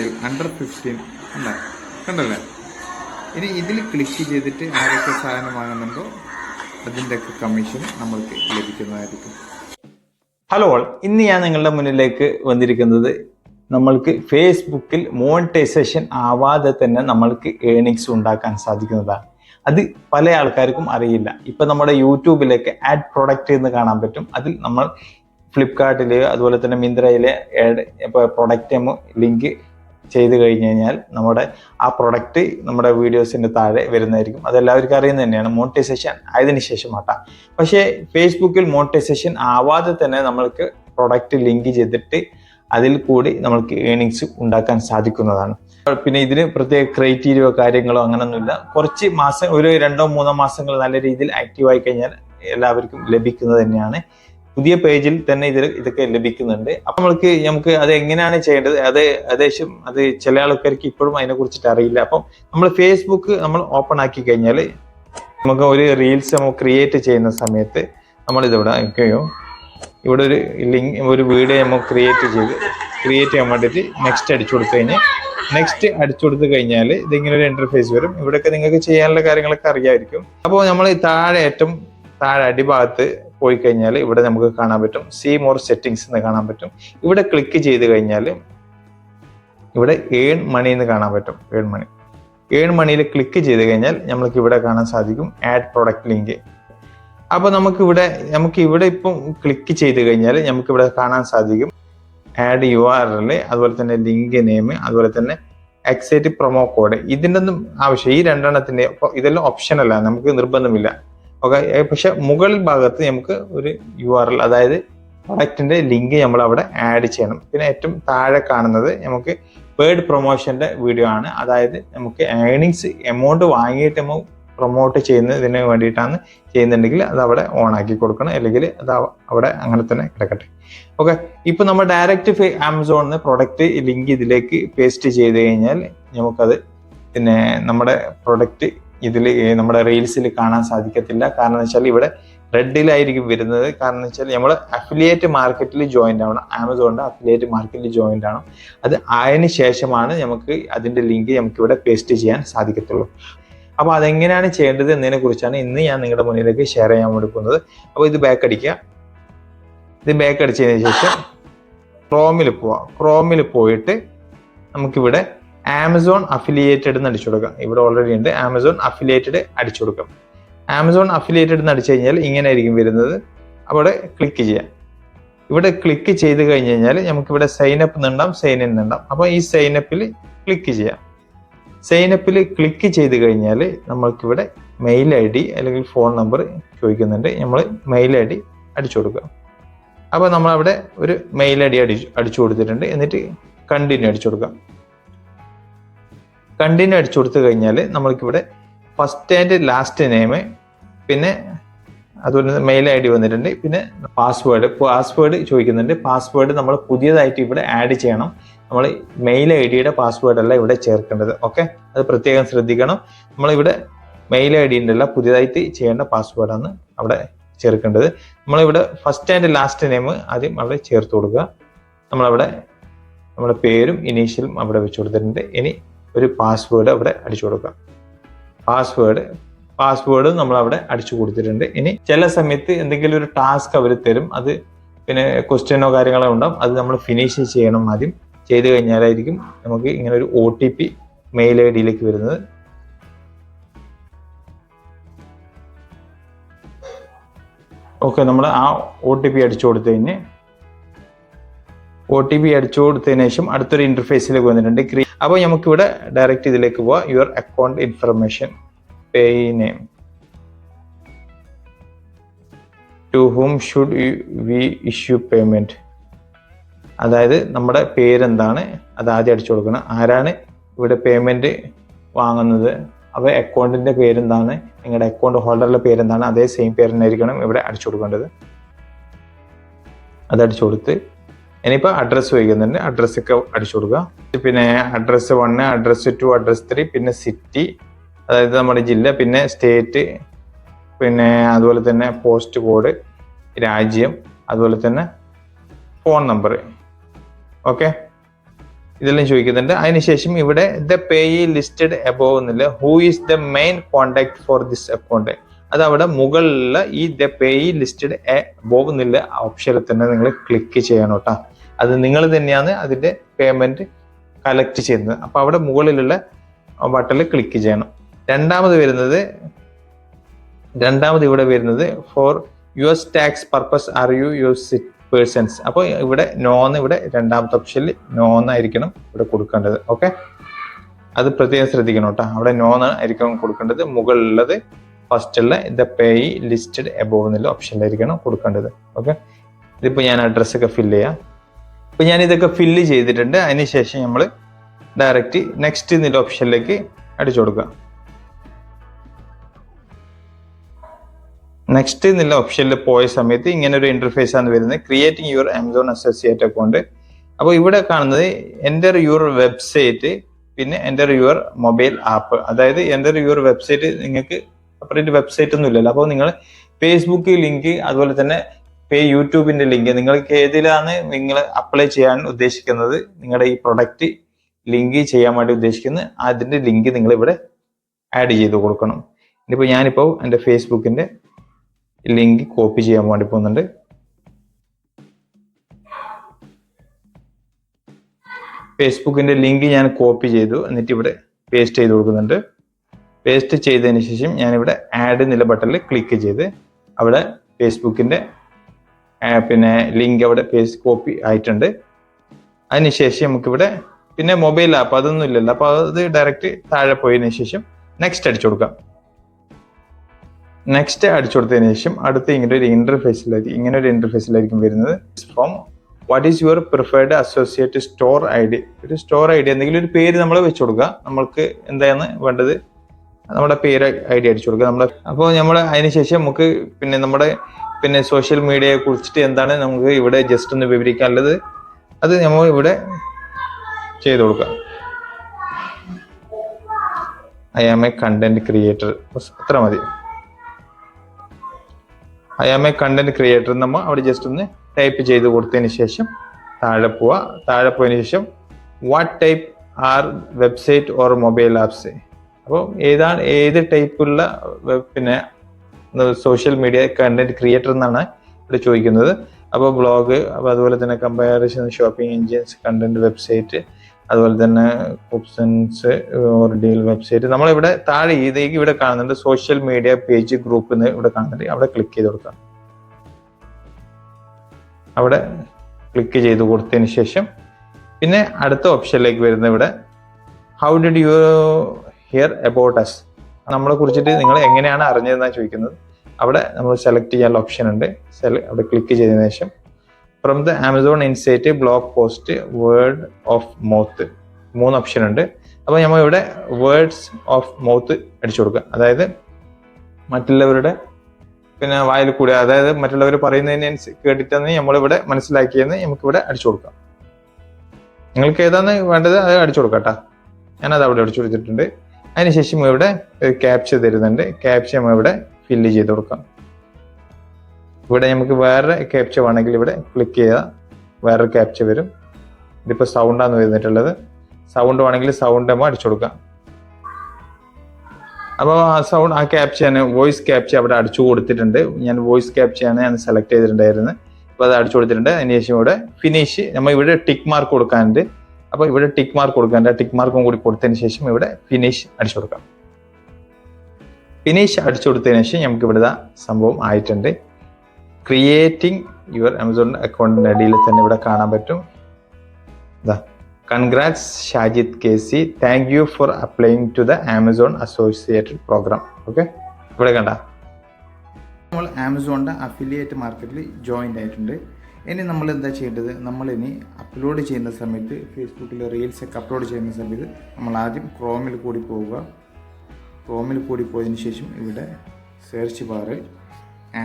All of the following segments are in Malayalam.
മോഡൽ അണ്ടർ ഫിഫ്റ്റീൻ ഉണ്ടാകും കണ്ടല്ലേ? ഇനി ഇതിൽ ക്ലിക്ക് ചെയ്തിട്ട് ആരൊക്കെ സാധനം വാങ്ങുന്നുണ്ടോ അതിന്റെയൊക്കെ കമ്മീഷൻ നമ്മൾക്ക് ലഭിക്കുന്നതായിരിക്കും. ഹലോ ഇന്ന് ഞാൻ നിങ്ങളുടെ മുന്നിലേക്ക് വന്നിരിക്കുന്നത് നമ്മൾക്ക് ഫേസ്ബുക്കിൽ മോണിറ്റൈസേഷൻ ആവാതെ തന്നെ നമ്മൾക്ക് ഏണിങ്സ് ഉണ്ടാക്കാൻ സാധിക്കുന്നതാണ്. അത് പല ആൾക്കാർക്കും അറിയില്ല. ഇപ്പം നമ്മുടെ യൂട്യൂബിലേക്ക് ആഡ് പ്രൊഡക്റ്റ് എന്ന് കാണാൻ പറ്റും. അതിൽ നമ്മൾ ഫ്ലിപ്കാർട്ടിൽ അതുപോലെ തന്നെ മിന്ത്രയിലെ ആഡ് ഇപ്പോൾ പ്രൊഡക്റ്റ് ലിങ്ക് ചെയ്ത് കഴിഞ്ഞ് കഴിഞ്ഞാൽ നമ്മുടെ ആ പ്രൊഡക്റ്റ് നമ്മുടെ വീഡിയോസിന്റെ താഴെ വരുന്നതായിരിക്കും. അതെല്ലാവർക്കും അറിയുന്നത് തന്നെയാണ് മോണിറ്റൈസേഷൻ ആയതിന് ശേഷം ആട്ടാ. പക്ഷേ ഫേസ്ബുക്കിൽ മോണിറ്റൈസേഷൻ ആവാതെ തന്നെ നമ്മൾക്ക് പ്രൊഡക്റ്റ് ലിങ്ക് ചെയ്തിട്ട് അതിൽ കൂടി നമ്മൾക്ക് ഏണിങ്സ് ഉണ്ടാക്കാൻ സാധിക്കുന്നതാണ്. പിന്നെ ഇതിന് പ്രത്യേക ക്രൈറ്റീരിയോ കാര്യങ്ങളോ അങ്ങനൊന്നുമില്ല. കുറച്ച് മാസം ഒരു രണ്ടോ മൂന്നോ മാസങ്ങൾ നല്ല രീതിയിൽ ആക്റ്റീവ് ആയി കഴിഞ്ഞാൽ എല്ലാവർക്കും ലഭിക്കുന്നത് തന്നെയാണ് പുതിയ പേജിൽ തന്നെ ഇതിൽ ഇതൊക്കെ ലഭിക്കുന്നുണ്ട്. അപ്പൊ നമ്മൾക്ക് നമുക്ക് അത് എങ്ങനെയാണ് ചെയ്യേണ്ടത്? അത് ഏകദേശം അത് ചില ആൾക്കാർക്ക് ഇപ്പോഴും അതിനെ കുറിച്ചിട്ട് അറിയില്ല. അപ്പം നമ്മൾ ഫേസ്ബുക്ക് നമ്മൾ ഓപ്പൺ ആക്കി കഴിഞ്ഞാൽ നമുക്ക് ഒരു റീൽസ് നമ്മൾ ക്രിയേറ്റ് ചെയ്യുന്ന സമയത്ത് നമ്മൾ ഇതിവിടെ നിൽക്കുകയോ ഇവിടെ ഒരു ലിങ്ക് ഒരു വീഡിയോ നമ്മൾ ക്രിയേറ്റ് ചെയ്ത് ക്രിയേറ്റ് ചെയ്യാൻ വേണ്ടിയിട്ട് നെക്സ്റ്റ് അടിച്ചു കൊടുത്തു കഴിഞ്ഞാൽ നെക്സ്റ്റ് അടിച്ചു കൊടുത്തു കഴിഞ്ഞാൽ ഇതിങ്ങനെ ഒരു ഇന്റർഫേസ് വരും. ഇവിടെയൊക്കെ നിങ്ങൾക്ക് ചെയ്യാനുള്ള കാര്യങ്ങളൊക്കെ അറിയാമായിരിക്കും അപ്പോൾ നമ്മൾ താഴെ ഏറ്റവും താഴെ അടിഭാഗത്ത് പോയി കഴിഞ്ഞാൽ ഇവിടെ നമുക്ക് കാണാൻ പറ്റും. സി മോർ സെറ്റിങ്സ് എന്ന് കാണാൻ പറ്റും. ഇവിടെ ക്ലിക്ക് ചെയ്ത് കഴിഞ്ഞാൽ ഇവിടെ ഏൺ മണി എന്ന് കാണാൻ പറ്റും. ഏൺ മണി ഏൺ മണിയിൽ ക്ലിക്ക് ചെയ്ത് കഴിഞ്ഞാൽ നമ്മൾക്ക് ഇവിടെ കാണാൻ സാധിക്കും. ആഡ് പ്രൊഡക്റ്റ് ലിങ്ക് അപ്പോൾ നമുക്ക് ഇവിടെ നമുക്ക് ഇവിടെ ഇപ്പം ക്ലിക്ക് ചെയ്ത് കഴിഞ്ഞാൽ നമുക്ക് ഇവിടെ കാണാൻ സാധിക്കും. ആഡ് യു ആർ എൽ അതുപോലെ തന്നെ ലിങ്ക് നെയിം അതുപോലെ തന്നെ എക്സൈറ്റ് പ്രൊമോ കോഡ് ഇതിന്റെ ഒന്നും ആവശ്യം ഈ രണ്ടെണ്ണത്തിന്റെ ഇതെല്ലാം ഓപ്ഷനല്ല നമുക്ക് നിർബന്ധമില്ല. ഓക്കെ പക്ഷെ മുകൾ ഭാഗത്ത് നമുക്ക് ഒരു യു ആർ എൽ അതായത് പ്രൊഡക്റ്റിന്റെ ലിങ്ക് നമ്മൾ അവിടെ ആഡ് ചെയ്യണം. പിന്നെ ഏറ്റവും താഴെ കാണുന്നത് നമുക്ക് പേഡ് പ്രൊമോഷന്റെ വീഡിയോ ആണ്. അതായത് നമുക്ക് ഏണിങ്സ് എമൗണ്ട് വാങ്ങിയിട്ട് നമ്മൾ പ്രൊമോട്ട് ചെയ്യുന്നതിന് വേണ്ടിയിട്ടാണ് ചെയ്യുന്നുണ്ടെങ്കിൽ അത് അവിടെ ഓൺ ആക്കി കൊടുക്കണം. അല്ലെങ്കിൽ അത് അവിടെ അങ്ങനെ തന്നെ കിടക്കട്ടെ. ഓക്കെ ഇപ്പൊ നമ്മൾ ഡയറക്റ്റ് ആമസോണിന്ന് പ്രൊഡക്റ്റ് ലിങ്ക് ഇതിലേക്ക് പേസ്റ്റ് ചെയ്ത് കഴിഞ്ഞാൽ നമുക്കത് പിന്നെ നമ്മുടെ പ്രൊഡക്റ്റ് ഇതിൽ നമ്മുടെ റീൽസിൽ കാണാൻ സാധിക്കത്തില്ല. കാരണം എന്ന് വെച്ചാൽ ഇവിടെ റെഡിലായിരിക്കും വരുന്നത്. കാരണം എന്ന് വെച്ചാൽ നമ്മൾ അഫിലിയേറ്റ് മാർക്കറ്റിൽ ജോയിന്റ് ആവണം ആമസോണിന്റെ അഫിലിയേറ്റ് മാർക്കറ്റിൽ ജോയിന്റ് ആവണം. അത് ആയതിനു ശേഷമാണ് നമുക്ക് അതിന്റെ ലിങ്ക് നമുക്ക് ഇവിടെ പേസ്റ്റ് ചെയ്യാൻ സാധിക്കത്തുള്ളൂ. അപ്പോൾ അതെങ്ങനെയാണ് ചെയ്യേണ്ടത് എന്നതിനെ കുറിച്ചാണ് ഇന്ന് ഞാൻ നിങ്ങളുടെ മുന്നിലേക്ക് ഷെയർ ചെയ്യാൻ കൊടുക്കുന്നത് അപ്പോൾ ഇത് ബാക്ക് അടിക്കുക. ഇത് ബാക്ക് അടിച്ചതിന് ശേഷം ക്രോമിൽ പോവാം. ക്രോമിൽ പോയിട്ട് നമുക്കിവിടെ ആമസോൺ അഫിലിയേറ്റഡ് എന്ന് അടിച്ചു കൊടുക്കാം. ഇവിടെ ഓൾറെഡി ഉണ്ട്. ആമസോൺ അഫിലിയേറ്റഡ് അടിച്ചു കൊടുക്കാം. ആമസോൺ അഫിലിയേറ്റഡ് എന്ന് അടിച്ചു കഴിഞ്ഞാൽ ഇങ്ങനെ ആയിരിക്കും വരുന്നത്. അവിടെ ക്ലിക്ക് ചെയ്യാം. ഇവിടെ ക്ലിക്ക് ചെയ്ത് കഴിഞ്ഞ് കഴിഞ്ഞാൽ നമുക്കിവിടെ സൈൻ അപ്പ് എന്നുണ്ടാവും സൈൻ ഇൻ എന്നുണ്ടാവും അപ്പോൾ ഈ സൈൻ അപ്പിൽ ക്ലിക്ക് ചെയ്യാം. സൈൻ അപ്പിൽ ക്ലിക്ക് ചെയ്ത് കഴിഞ്ഞാൽ നമ്മൾക്കിവിടെ മെയിൽ ഐ ഡി അല്ലെങ്കിൽ ഫോൺ നമ്പർ ചോദിക്കുന്നുണ്ട്. നമ്മൾ മെയിൽ ഐ ഡി അടിച്ചു കൊടുക്കുക അപ്പോൾ നമ്മളവിടെ ഒരു മെയിൽ ഐ ഡി അടിച്ചു അടിച്ചു കൊടുത്തിട്ടുണ്ട്. എന്നിട്ട് കണ്ടിന്യൂ അടിച്ചു കൊടുക്കാം. കണ്ടിന്യൂ അടിച്ചു കൊടുത്തു കഴിഞ്ഞാൽ നമ്മൾക്കിവിടെ ഫസ്റ്റ് ആൻഡ് ലാസ്റ്റ് നെയിം പിന്നെ അതുപോലെ മെയിൽ ഐ ഡി വന്നിട്ടുണ്ട്. പിന്നെ പാസ്വേഡ് പാസ്വേഡ് ചോദിക്കുന്നുണ്ട്. പാസ്വേഡ് നമ്മൾ പുതിയതായിട്ട് ഇവിടെ ആഡ് ചെയ്യണം. നമ്മൾ മെയിൽ ഐ ഡിയുടെ പാസ്വേഡ് അല്ല ഇവിടെ ചേർക്കേണ്ടത്. ഓക്കെ അത് പ്രത്യേകം ശ്രദ്ധിക്കണം. നമ്മളിവിടെ മെയിൽ ഐ ഡിന്റെ അല്ല പുതിയതായിട്ട് ചെയ്യേണ്ട പാസ്വേഡാണ് അവിടെ ചേർക്കേണ്ടത്. നമ്മളിവിടെ ഫസ്റ്റ് ആൻഡ് ലാസ്റ്റ് നെയിം ആദ്യം അവിടെ ചേർത്ത് കൊടുക്കുക. നമ്മളവിടെ നമ്മുടെ പേരും ഇനീഷ്യലും അവിടെ വെച്ച് കൊടുത്തിട്ടുണ്ട്. ഇനി ഒരു പാസ്വേഡ് അവിടെ അടിച്ചു കൊടുക്കാം. പാസ്വേഡ് പാസ്വേഡ് നമ്മൾ അവിടെ അടിച്ചു കൊടുത്തിട്ടുണ്ട്. ഇനി ചില സമയത്ത് എന്തെങ്കിലും ഒരു ടാസ്ക് അവർ തരും. അത് പിന്നെ ക്വസ്റ്റ്യനോ കാര്യങ്ങളോ ഉണ്ടാവും. അത് നമ്മൾ ഫിനിഷ് ചെയ്യണം ആദ്യം. ചെയ്ത് കഴിഞ്ഞാലായിരിക്കും നമുക്ക് ഇങ്ങനെ ഒരു O T P mail I ഡിയിലേക്ക് വരുന്നത്. ഓക്കെ നമ്മൾ ആ ഒ ടി പി അടിച്ചു കൊടുത്തു കഴിഞ്ഞ് ഒ ടി പി അടിച്ചു കൊടുത്തതിന് ശേഷം അടുത്തൊരു ഇന്റർഫേസിലേക്ക് വന്നിട്ടുണ്ട്. ക്രീ അപ്പോൾ നമുക്കിവിടെ ഡയറക്റ്റ് ഇതിലേക്ക് പോവാം. Your account information pay name to whom should we issue payment അതായത് നമ്മുടെ പേരെന്താണ്? അത് ആദ്യം അടിച്ചു കൊടുക്കണം. ആരാണ് ഇവിടെ പേയ്മെന്റ് വാങ്ങുന്നത്? അപ്പോൾ അക്കൗണ്ടിന്റെ പേരെന്താണ്? നിങ്ങളുടെ അക്കൗണ്ട് ഹോൾഡറിന്റെ പേരെന്താണ്? അതേ സെയിം പേര് തന്നെ ആയിരിക്കണം ഇവിടെ അടിച്ചു കൊടുക്കേണ്ടത്. അത് അടിച്ചു കൊടുത്ത് ഇനിയിപ്പോൾ അഡ്രസ്സ് വയ്ക്കുന്നുണ്ട് അഡ്രസ്സൊക്കെ അടിച്ചു കൊടുക്കുക. പിന്നെ address one address two address three പിന്നെ സിറ്റി അതായത് നമ്മുടെ ജില്ല പിന്നെ സ്റ്റേറ്റ് പിന്നെ അതുപോലെ തന്നെ പോസ്റ്റ് കോഡ് രാജ്യം അതുപോലെ തന്നെ ഫോൺ നമ്പർ ഓക്കെ ഇതെല്ലാം ചോദിക്കുന്നുണ്ട്. അതിനുശേഷം ഇവിടെ ദ പേയി ലിസ്റ്റഡ് എബോവ് എന്നില്ല? Who is the main contact for this account അത് അവിടെ മുകളിലുള്ള ഈ ദ പേയി ലിസ്റ്റഡ് എബോവ് എന്നുള്ള ഓപ്ഷനിൽ തന്നെ നിങ്ങൾ ക്ലിക്ക് ചെയ്യണം കേട്ടോ. അത് നിങ്ങൾ തന്നെയാണ് അതിന്റെ പേയ്മെന്റ് കളക്ട് ചെയ്യുന്നത്. അപ്പോൾ അവിടെ മുകളിലുള്ള ബട്ടണിൽ ക്ലിക്ക് ചെയ്യണം. രണ്ടാമത് വരുന്നത് രണ്ടാമത് ഇവിടെ വരുന്നത് for U S tax purpose are you US persons അപ്പോൾ ഇവിടെ നോന്ന് ഇവിടെ രണ്ടാമത്തെ ഓപ്ഷനിൽ നോന്നായിരിക്കണം ഇവിടെ കൊടുക്കേണ്ടത്. ഓക്കെ അത് പ്രത്യേകം ശ്രദ്ധിക്കണം കേട്ടോ. അവിടെ നോന്ന് ആയിരിക്കണം കൊടുക്കേണ്ടത്. മുകളിലുള്ളത് ഫസ്റ്റുള്ള ദ പേയി ലിസ്റ്റഡ് എബോവ് എന്നുള്ള ഓപ്ഷനിലായിരിക്കണം കൊടുക്കേണ്ടത്. ഓക്കെ ഇതിപ്പോൾ ഞാൻ അഡ്രസ്സൊക്കെ ഫില്ല് ചെയ്യാം. ഇപ്പൊ ഞാൻ ഇതൊക്കെ ഫില്ല് ചെയ്തിട്ടുണ്ട്. അതിനുശേഷം നമ്മൾ ഡയറക്റ്റ് നെക്സ്റ്റ് എന്നുള്ള ഓപ്ഷനിലേക്ക് അടിച്ചു കൊടുക്കുക. നെക്സ്റ്റ് എന്നുള്ള ഓപ്ഷനിൽ പോയ സമയത്ത് ഇങ്ങനെ ഒരു ഇന്റർഫേസ് ആണ് വരുന്നത്. Creating your Amazon associate account അപ്പോൾ ഇവിടെ കാണുന്നത് എന്റർ യുവർ വെബ്സൈറ്റ് പിന്നെ എന്റർ യുവർ മൊബൈൽ ആപ്പ് അതായത് എന്റർ യുവർ വെബ്സൈറ്റ് നിങ്ങൾക്ക് സെപ്പറേറ്റ് വെബ്സൈറ്റ് ഒന്നും ഇല്ലല്ലോ അപ്പോൾ നിങ്ങൾ ഫേസ്ബുക്ക് ലിങ്ക് അതുപോലെ തന്നെ പേ യൂട്യൂബിന്റെ ലിങ്ക് നിങ്ങൾക്ക് ഏതിലാണ് നിങ്ങൾ അപ്ലൈ ചെയ്യാൻ ഉദ്ദേശിക്കുന്നത്? നിങ്ങളുടെ ഈ പ്രൊഡക്റ്റ് ലിങ്ക് ചെയ്യാൻ വേണ്ടി ഉദ്ദേശിക്കുന്നത്. അതിന്റെ ലിങ്ക് നിങ്ങൾ ഇവിടെ ആഡ് ചെയ്ത് കൊടുക്കണം. ഇനിയിപ്പോൾ ഞാനിപ്പോൾ എന്റെ ഫേസ്ബുക്കിന്റെ ലിങ്ക് കോപ്പി ചെയ്യാൻ വേണ്ടി പോകുന്നുണ്ട്. ഫേസ്ബുക്കിന്റെ ലിങ്ക് ഞാൻ കോപ്പി ചെയ്തു. എന്നിട്ട് ഇവിടെ പേസ്റ്റ് ചെയ്ത് കൊടുക്കുന്നുണ്ട്. പേസ്റ്റ് ചെയ്തതിന് ശേഷം ഞാനിവിടെ ആഡ് എന്നുള്ള ബട്ടണിൽ ക്ലിക്ക് ചെയ്ത് അവിടെ ഫേസ്ബുക്കിന്റെ ആ, പിന്നെ ലിങ്ക് അവിടെ പേസ്റ്റ് കോപ്പി ആയിട്ടുണ്ട്. അതിനുശേഷം നമുക്കിവിടെ പിന്നെ മൊബൈൽ ആപ്പ് അതൊന്നും ഇല്ലല്ലോ. അപ്പൊ അത് ഡയറക്റ്റ് താഴെ പോയതിനു ശേഷം നെക്സ്റ്റ് അടിച്ചു കൊടുക്കാം. നെക്സ്റ്റ് അടിച്ചു കൊടുത്തതിന് ശേഷം അടുത്ത ഇങ്ങനെ ഒരു ഇന്റർഫേസിലായിരിക്കും ഇങ്ങനെ ഒരു ഇന്റർഫേസിലായിരിക്കും വരുന്നത്. From what is your preferred associate store ID D ഒരു സ്റ്റോർ ഐ ഡി എന്തെങ്കിലും ഒരു പേര് നമ്മൾ വെച്ചു കൊടുക്കുക. നമ്മൾക്ക് എന്താണ് വേണ്ടത്? നമ്മുടെ പേര് ഐ ഡി അടിച്ചു കൊടുക്കുക. നമ്മുടെ അപ്പോൾ നമ്മൾ അതിനുശേഷം നമുക്ക് പിന്നെ നമ്മുടെ പിന്നെ സോഷ്യൽ മീഡിയയെ കുറിച്ചിട്ട് എന്താണ് നമുക്ക് ഇവിടെ ജസ്റ്റ് ഒന്ന് വിവരിക്കാനുള്ളത്. അത് നമ്മൾ ഇവിടെ ചെയ്തു കൊടുക്കാം. I am a content creator അത്ര മതി. I am a content creator നമ്മൾ അവിടെ ജസ്റ്റ് ഒന്ന് ടൈപ്പ് ചെയ്ത് കൊടുത്തതിന് ശേഷം താഴെ പോവുക താഴെ പോയതിനു ശേഷം what type are website or mobile apps അപ്പോൾ ഏതാണ് ഏത് ടൈപ്പുള്ള പിന്നെ സോഷ്യൽ മീഡിയ കണ്ടന്റ് ക്രിയേറ്റർ എന്നാണ് ഇവിടെ ചോദിക്കുന്നത്. അപ്പോൾ ബ്ലോഗ് അപ്പോൾ അതുപോലെ തന്നെ comparison shopping engines content website അതുപോലെ തന്നെ ഓപ്ഷൻസ് ഓർ ഡീൽ വെബ്സൈറ്റ് നമ്മളിവിടെ താഴെ ഇതിലേക്ക് ഇവിടെ കാണുന്നുണ്ട്. സോഷ്യൽ മീഡിയ പേജ് ഗ്രൂപ്പ് എന്ന് ഇവിടെ കാണുന്നുണ്ട്. അവിടെ ക്ലിക്ക് ചെയ്ത് കൊടുക്കാം. അവിടെ ക്ലിക്ക് ചെയ്ത് കൊടുത്തതിന് ശേഷം പിന്നെ അടുത്ത ഓപ്ഷനിലേക്ക് വരുന്ന ഇവിടെ how did you hear about us നമ്മളെ കുറിച്ചിട്ട് നിങ്ങൾ എങ്ങനെയാണ് അറിഞ്ഞതെന്നാണ് ചോദിക്കുന്നത്. അവിടെ നമ്മൾ സെലക്ട് ചെയ്യാനുള്ള ഓപ്ഷൻ ഉണ്ട്. അവിടെ ക്ലിക്ക് ചെയ്തതിനു ശേഷം from the Amazon insight blog post word of mouth മൂന്ന് ഓപ്ഷൻ ഉണ്ട്. അപ്പോൾ നമ്മൾ ഇവിടെ വേർഡ്സ് ഓഫ് മൗത്ത് അടിച്ചു കൊടുക്കുക. അതായത് മറ്റുള്ളവരുടെ പിന്നെ വായിൽ കൂടെ അതായത് മറ്റുള്ളവർ പറയുന്നതിനെ കേട്ടിട്ടെന്ന് നമ്മളിവിടെ മനസ്സിലാക്കിയെന്ന് നമുക്കിവിടെ അടിച്ചു കൊടുക്കാം. നിങ്ങൾക്ക് ഏതാണ് വേണ്ടത് അത് അടിച്ചു കൊടുക്കാം കേട്ടോ. ഞാനത് അവിടെ അടിച്ചു കൊടുത്തിട്ടുണ്ട്. അതിനുശേഷം ഇവിടെ ഒരു ക്യാപ്ച തരുന്നുണ്ട്. ക്യാപ്ച നമ്മൾ ഇവിടെ ഫില്ല് ചെയ്ത് കൊടുക്കാം. ഇവിടെ നമുക്ക് വേറെ ക്യാപ്ച വേണമെങ്കിൽ ഇവിടെ ക്ലിക്ക് ചെയ്താൽ വേറെ ക്യാപ്ച വരും. ഇതിപ്പോൾ സൗണ്ടാണ് വരുന്നിട്ടുള്ളത് സൗണ്ട് വേണമെങ്കിൽ സൗണ്ട് നമ്മൾ അടിച്ചു കൊടുക്കാം. അപ്പോൾ ആ സൗണ്ട് ആ ക്യാപ്ചയാണ് വോയിസ് ക്യാപ്ച അവിടെ അടിച്ചു കൊടുത്തിട്ടുണ്ട്. ഞാൻ വോയിസ് ക്യാപ്ചയാണ് ഞാൻ സെലക്ട് ചെയ്തിട്ടുണ്ടായിരുന്നത്. അപ്പോൾ അത് അടിച്ചു കൊടുത്തിട്ടുണ്ട്. അതിനുശേഷം ഇവിടെ ഫിനിഷ് നമ്മൾ ഇവിടെ ടിക്ക് മാർക്ക് കൊടുക്കാനുണ്ട്. അപ്പോൾ ഇവിടെ ടിക്ക് മാർക്ക് കൊടുക്കാനുണ്ട് ടിക്ക് മാർക്കും കൂടി കൊടുത്തതിന് ശേഷം ഇവിടെ ഫിനിഷ് അടിച്ചു കൊടുക്കാം. ഫിനിഷ് അടിച്ചു കൊടുത്തതിന് ശേഷം നമുക്ക് ഇവിടെ സംഭവം ആയിട്ടുണ്ട്. ക്രിയേറ്റിംഗ് യുവർ ആമസോൺ അക്കൗണ്ടിന്റെ അടിയിൽ തന്നെ ഇവിടെ കാണാൻ പറ്റും. Congrats Shajid K C thank you for applying to the Amazon associated program okay ഇവിടെ കണ്ട. നമ്മൾ ആമസോണിന്റെ അഫിലിയേറ്റ് മാർക്കറ്റിൽ ജോയിന്റ് ആയിട്ടുണ്ട്. ഇനി നമ്മൾ എന്താ ചെയ്യേണ്ടത്? നമ്മളിനി അപ്ലോഡ് ചെയ്യുന്ന സമയത്ത് ഫേസ്ബുക്കിൽ റീൽസൊക്കെ അപ്ലോഡ് ചെയ്യുന്ന സമയത്ത് നമ്മൾ ആദ്യം ക്രോമിൽ കൂടി പോവുക. ക്രോമിൽ കൂടി പോയതിന് ശേഷം ഇവിടെ സെർച്ച് ബാറിൽ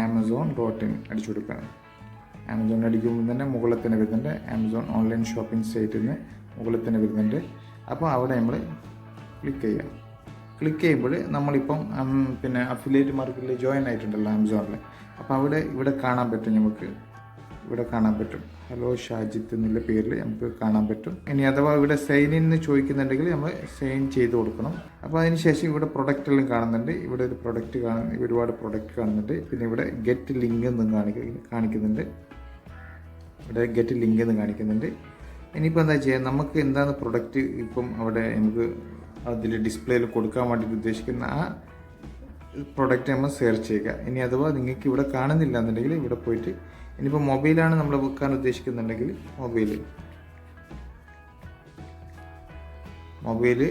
ആമസോൺ ഡോട്ട് ഇൻ അടിച്ചു കൊടുക്കണം. ആമസോൺ അടിക്കുമ്പോൾ തന്നെ മുകളിൽ തന്നെ വരുന്നുണ്ട് ആമസോൺ ഓൺലൈൻ ഷോപ്പിംഗ് സൈറ്റിൽ നിന്ന് മുകളിൽ തന്നെ വരുന്നുണ്ട്. അപ്പോൾ അവിടെ നമ്മൾ ക്ലിക്ക് ചെയ്യാം. ക്ലിക്ക് ചെയ്യുമ്പോൾ നമ്മളിപ്പം പിന്നെ അഫിലിയേറ്റ് മാർക്കറ്റിൽ ജോയിൻ ആയിട്ടുണ്ടല്ലോ ആമസോണിൽ. അപ്പോൾ അവിടെ ഇവിടെ കാണാൻ പറ്റും നമുക്ക്. ഇവിടെ കാണാൻ പറ്റും. ഹലോ ഷാജിത്ത് എന്നുള്ള പേരിൽ നമുക്ക് കാണാൻ പറ്റും. ഇനി അഥവാ ഇവിടെ സൈൻ ഇൻ എന്ന് ചോദിക്കുന്നുണ്ടെങ്കിൽ നമ്മൾ സൈൻ ചെയ്ത് കൊടുക്കണം. അപ്പോൾ അതിന് ശേഷം ഇവിടെ പ്രൊഡക്റ്റ് എല്ലാം കാണുന്നുണ്ട്. ഇവിടെ ഒരു പ്രൊഡക്റ്റ് കാണുന്നു ഒരുപാട് പ്രൊഡക്റ്റ് കാണുന്നുണ്ട്. പിന്നെ ഇവിടെ ഗെറ്റ് ലിങ്ക് എന്നും കാണിക്ക കാണിക്കുന്നുണ്ട്. ഇവിടെ ഗെറ്റ് ലിങ്ക് എന്ന് കാണിക്കുന്നുണ്ട്. ഇനിയിപ്പോൾ എന്താ ചെയ്യുക? നമുക്ക് എന്താണ് പ്രൊഡക്റ്റ് ഇപ്പം അവിടെ നമുക്ക് അതിൽ ഡിസ്പ്ലേയിൽ കൊടുക്കാൻ വേണ്ടിയിട്ട് ഉദ്ദേശിക്കുന്ന ആ പ്രൊഡക്റ്റ് നമ്മൾ സെർച്ച് ചെയ്യുക. ഇനി അഥവാ നിങ്ങൾക്ക് ഇവിടെ കാണുന്നില്ല എന്നുണ്ടെങ്കിൽ ഇവിടെ പോയിട്ട് ഇനിയിപ്പോൾ മൊബൈലാണ് നമ്മൾ വെക്കാൻ ഉദ്ദേശിക്കുന്നുണ്ടെങ്കിൽ മൊബൈൽ മൊബൈൽ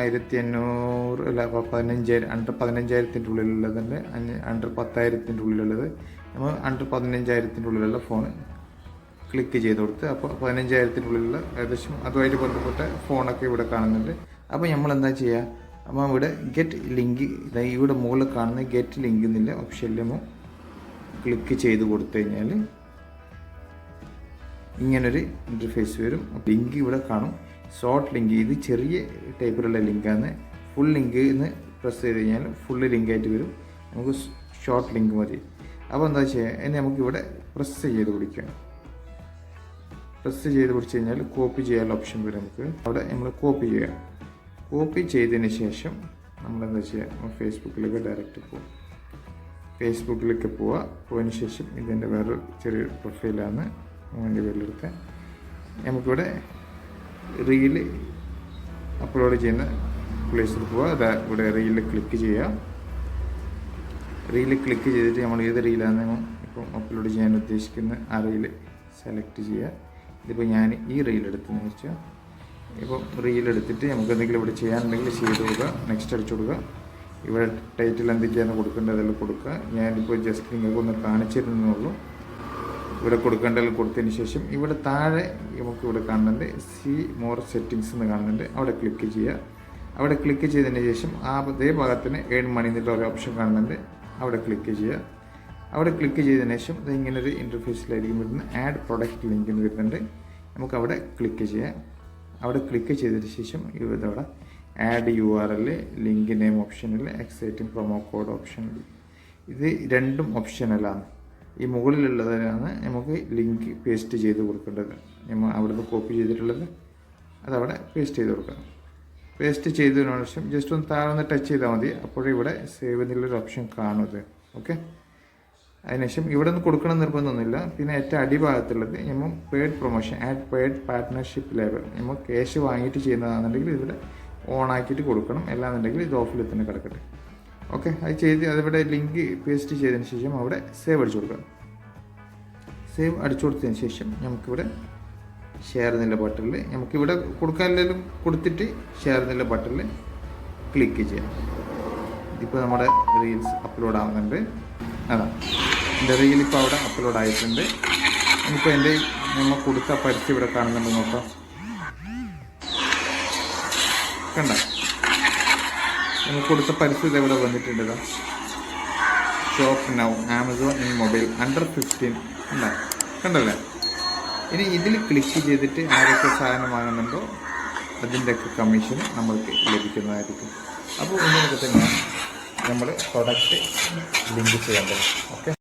ആയിരത്തി അഞ്ഞൂറ് അല്ല പതിനഞ്ചായിരം അണ്ടർ പതിനഞ്ചായിരത്തിന്റെ ഉള്ളിലുള്ളതുണ്ട് തന്നെ അണ്ടർ പത്തായിരത്തിന്റെ ഉള്ളിലുള്ളത്. നമ്മൾ അണ്ടർ പതിനഞ്ചായിരത്തിന്റെ ഉള്ളിലുള്ള ഫോൺ ക്ലിക്ക് ചെയ്ത് കൊടുത്ത് അപ്പോൾ പതിനഞ്ചായിരത്തിന്റെ ഉള്ളിലുള്ള ഏകദേശം അതുമായിട്ട് ബന്ധപ്പെട്ട ഫോണൊക്കെ ഇവിടെ കാണുന്നുണ്ട്. അപ്പോൾ നമ്മൾ എന്താ ചെയ്യുക അപ്പോൾ ഇവിടെ ഗെറ്റ് ലിങ്ക് ഇവിടെ മുകളിൽ കാണുന്ന ഗെറ്റ് ലിങ്ക് എന്നുള്ള ഓപ്ഷനിൽ ക്ലിക്ക് ചെയ്ത് കൊടുത്തു കഴിഞ്ഞാൽ ഇങ്ങനൊരു ഇന്റർഫേസ് വരും. ലിങ്ക് ഇവിടെ കാണും. ഷോർട്ട് ലിങ്ക് ഇത് ചെറിയ ടൈപ്പിലുള്ള ലിങ്കാണ് ഫുൾ ലിങ്ക് എന്ന് പ്രസ് ചെയ്ത് കഴിഞ്ഞാൽ ഫുള്ള് ലിങ്കായിട്ട് വരും. നമുക്ക് ഷോർട്ട് ലിങ്ക് മതി. അപ്പോൾ എന്താ ചെയ്യുക ഇനി നമുക്കിവിടെ പ്രസ് ചെയ്ത് കുടിക്കാം പ്രസ് ചെയ്ത് പിടിച്ച് കഴിഞ്ഞാൽ കോപ്പി ചെയ്യാനുള്ള ഓപ്ഷൻ വരും നമുക്ക്. അവിടെ നമ്മൾ കോപ്പി ചെയ്യുക. കോപ്പി ചെയ്തതിന് ശേഷം നമ്മളെന്താ ചെയ്യുക ഫേസ്ബുക്കിലേക്ക് ഡയറക്റ്റ് പോകും ഫേസ്ബുക്കിലേക്ക് പോവുക പോയതിന് ശേഷം ഇതിന്റെ വേറൊരു ചെറിയ പ്രൊഫൈലാണ് മോന്റെ പേരിലെടുത്ത് നമുക്കിവിടെ റീൽ അപ്ലോഡ് ചെയ്യുന്ന പ്ലേസിൽ പോവുക അതാ ഇവിടെ റീലിൽ ക്ലിക്ക് ചെയ്യുക റീൽ ക്ലിക്ക് ചെയ്തിട്ട് നമ്മൾ ഏത് റീലാണ് ഇപ്പം അപ്ലോഡ് ചെയ്യാൻ ഉദ്ദേശിക്കുന്ന ആ റീൽ സെലക്ട് ചെയ്യുക ഇതിപ്പോൾ ഞാൻ ഈ റീൽ എടുത്തെന്ന് വെച്ചാൽ ഇപ്പോൾ റീൽ എടുത്തിട്ട് നമുക്ക് എന്തെങ്കിലും ഇവിടെ ചെയ്യാനുണ്ടെങ്കിൽ ചെയ്ത് കൊടുക്കുക നെക്സ്റ്റ് അടിച്ചു കൊടുക്കുക ഇവിടെ ടൈറ്റിൽ എന്തൊക്കെയാണ് കൊടുക്കേണ്ടത് അതെല്ലാം കൊടുക്കുക. ഞാനിപ്പോൾ ജസ്റ്റ് നിങ്ങൾക്ക് ഒന്ന് കാണിച്ചിരുന്നുള്ളൂ ഇവിടെ കൊടുക്കേണ്ടതിൽ കൊടുത്തതിന് ശേഷം ഇവിടെ താഴെ നമുക്ക് ഇവിടെ കാണുന്നുണ്ട് സി മോർ സെറ്റിങ്സ് എന്ന് കാണുന്നുണ്ട്. അവിടെ ക്ലിക്ക് ചെയ്യുക. അവിടെ ക്ലിക്ക് ചെയ്തതിന് ശേഷം ആ അതേ ഭാഗത്തിന് ഏൺ മണി എന്നുള്ള ഒരു ഓപ്ഷൻ കാണുന്നുണ്ട്. അവിടെ ക്ലിക്ക് ചെയ്യുക. അവിടെ ക്ലിക്ക് ചെയ്തതിന് ശേഷം ഇത് ഇങ്ങനെ ഒരു ഇന്റർഫേസിലായിരിക്കും വരുന്നത്. ആഡ് പ്രൊഡക്റ്റ് ലിങ്ക് എന്ന് വരുന്നുണ്ട്. നമുക്ക് അവിടെ ക്ലിക്ക് ചെയ്യാം. അവിടെ ക്ലിക്ക് ചെയ്തതിന് ശേഷം ഇതവിടെ add U R L link name ഓപ്ഷനിൽ എക്സൈറ്റിംഗ് പ്രൊമോ കോഡ് ഓപ്ഷനിൽ ഇത് രണ്ടും ഓപ്ഷനലാണ് ഈ മുകളിലുള്ളതിനാണ് നമുക്ക് ലിങ്ക് പേസ്റ്റ് ചെയ്ത് കൊടുക്കേണ്ടത്. നമ്മൾ അവിടുന്ന് കോപ്പി ചെയ്തിട്ടുള്ളത് അതവിടെ പേസ്റ്റ് ചെയ്ത് കൊടുക്കണം. പേസ്റ്റ് ചെയ്തതിനു ശേഷം ജസ്റ്റ് ഒന്ന് താഴെ ഒന്ന് ടച്ച് ചെയ്താൽ മതി. അപ്പോഴേ ഇവിടെ സേവ് എന്നുള്ളൊരു ഓപ്ഷൻ കാണുന്നത് ഓക്കെ അതിനുശേഷം ഇവിടെ നിന്ന് കൊടുക്കണം നിർബന്ധമൊന്നുമില്ല. പിന്നെ ഏറ്റവും അടിഭാഗത്തുള്ളത് നമ്മൾ paid promotion ad paid partnership label നമ്മൾ ക്യാഷ് വാങ്ങിയിട്ട് ചെയ്യുന്നതാണെന്നുണ്ടെങ്കിൽ ഇവിടെ ഓൺ ആക്കിയിട്ട് കൊടുക്കണം. അല്ലാന്നുണ്ടെങ്കിൽ ഇത് ഓഫിൽ തന്നെ കിടക്കട്ടെ. ഓക്കെ അത് ചെയ്ത് അതിവിടെ ലിങ്ക് പേസ്റ്റ് ചെയ്തതിന് ശേഷം അവിടെ സേവ് അടിച്ചു കൊടുക്കണം. സേവ് അടിച്ചു കൊടുത്തതിന് ശേഷം നമുക്കിവിടെ ഷെയർ എന്നുള്ള ബട്ടണിൽ നമുക്കിവിടെ കൊടുക്കാനെല്ലാം കൊടുത്തിട്ട് ഷെയർ എന്നുള്ള ബട്ടണിൽ ക്ലിക്ക് ചെയ്യാം. ഇതിപ്പോൾ നമ്മുടെ റീൽസ് അപ്ലോഡ് ആവുന്നുണ്ട്. അതാ. എന്റെ റീൽ ഇപ്പോൾ അവിടെ അപ്ലോഡ് ആയിട്ടുണ്ട്. നമുക്ക് എന്റെ നമ്മൾ കൊടുത്ത പരസ്യം ഇവിടെ കാണുന്നുണ്ട് നോക്കാം. കണ്ട നമ്മൾ കൊടുത്ത പരസ്യം ഇത് ഇവിടെ വന്നിട്ടുണ്ട് shop now Amazon in mobile under fifteen കണ്ട? കണ്ടല്ലേ? ഇനി ഇതിൽ ക്ലിക്ക് ചെയ്തിട്ട് ആരൊക്കെ സാധനം വാങ്ങുന്നുണ്ടോ അതിന്റെയൊക്കെ കമ്മീഷൻ നമ്മൾക്ക് ലഭിക്കുന്നതായിരിക്കും. അപ്പോൾ ഇങ്ങനെയൊക്കെ തന്നെയാണ് നമ്മൾ പ്രൊഡക്റ്റ് ലിങ്ക് ചെയ്യേണ്ടത് ഓക്കെ